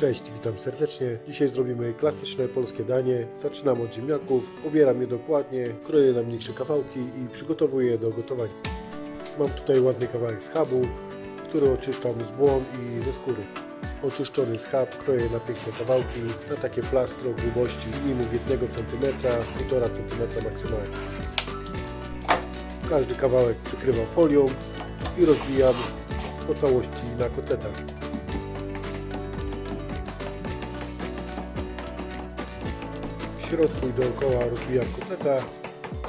Cześć, witam serdecznie. Dzisiaj zrobimy klasyczne polskie danie. Zaczynam od ziemniaków, obieram je dokładnie, kroję na mniejsze kawałki i przygotowuję je do gotowania. Mam tutaj ładny kawałek schabu, który oczyszczam z błon i ze skóry. Oczyszczony schab kroję na piękne kawałki, na takie plastry o grubości minimum 1 cm, 1,5 cm maksymalnie. Każdy kawałek przykrywam folią i rozbijam po całości na kotletach. Środku i dookoła rozbijam kotleta,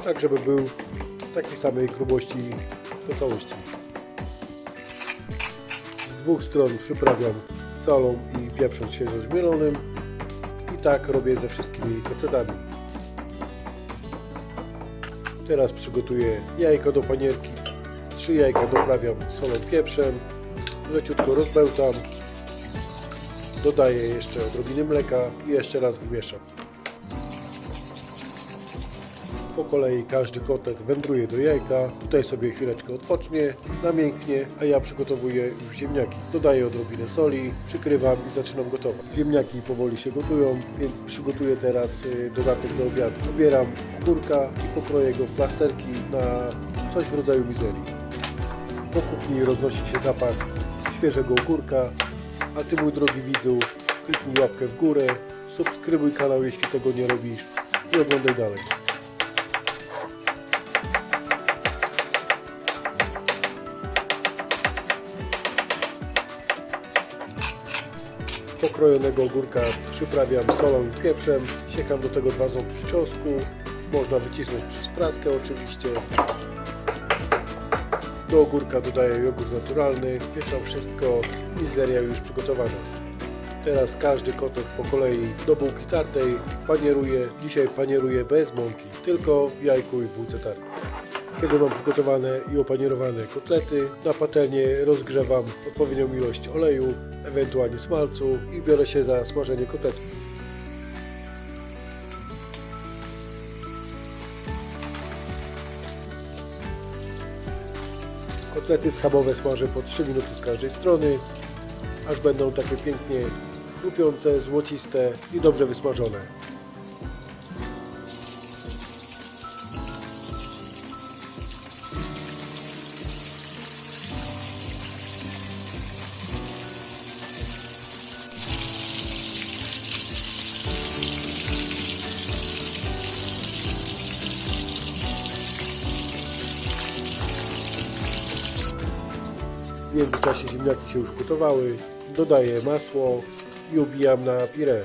tak żeby był takiej samej grubości po całości. Z dwóch stron przyprawiam solą i pieprzem świeżo zmielonym i tak robię ze wszystkimi kotletami. Teraz przygotuję jajko do panierki. Trzy jajka doprawiam solą, pieprzem, leciutko rozbełtam, dodaję jeszcze odrobinę mleka i jeszcze raz wymieszam. Po kolei każdy kotlet wędruje do jajka. Tutaj sobie chwileczkę odpocznie, namięknie, a ja przygotowuję już ziemniaki. Dodaję odrobinę soli, przykrywam i zaczynam gotować. Ziemniaki powoli się gotują, więc przygotuję teraz y, dodatek do obiadu. Obieram ogórka i pokroję go w plasterki na coś w rodzaju mizerii. Po kuchni roznosi się zapach świeżego ogórka, a Ty mój drogi widzu kliknij łapkę w górę, subskrybuj kanał jeśli tego nie robisz i oglądaj dalej. Pokrojonego ogórka przyprawiam solą i pieprzem, siekam do tego dwa ząbki czosnku, można wycisnąć przez praskę oczywiście. Do ogórka dodaję jogurt naturalny, mieszam wszystko, mizeria już przygotowana. Teraz każdy kotlet po kolei do bułki tartej panieruję. Dzisiaj panieruję bez mąki, tylko w jajku i bułce tartej. Kiedy mam przygotowane i opanierowane kotlety, na patelnię rozgrzewam odpowiednią ilość oleju, ewentualnie smalcu i biorę się za smażenie kotletów. Kotlety schabowe smażę po 3 minuty z każdej strony, aż będą takie pięknie chrupiące, złociste i dobrze wysmażone. W międzyczasie ziemniaki się już gotowały. Dodaję masło i ubijam na pire.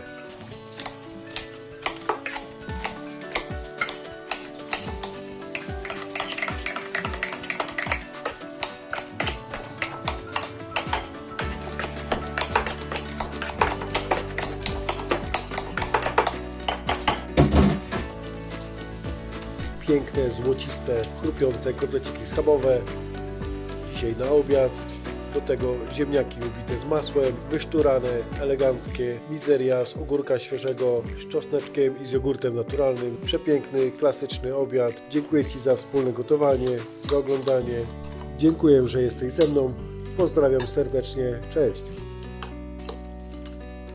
Piękne, złociste, chrupiące kotleciki schabowe dzisiaj na obiad. Do tego ziemniaki ubite z masłem, wyszczurane, eleganckie, mizeria z ogórka świeżego, z czosneczkiem i z jogurtem naturalnym. Przepiękny, klasyczny obiad. Dziękuję Ci za wspólne gotowanie, za oglądanie. Dziękuję, że jesteś ze mną. Pozdrawiam serdecznie. Cześć.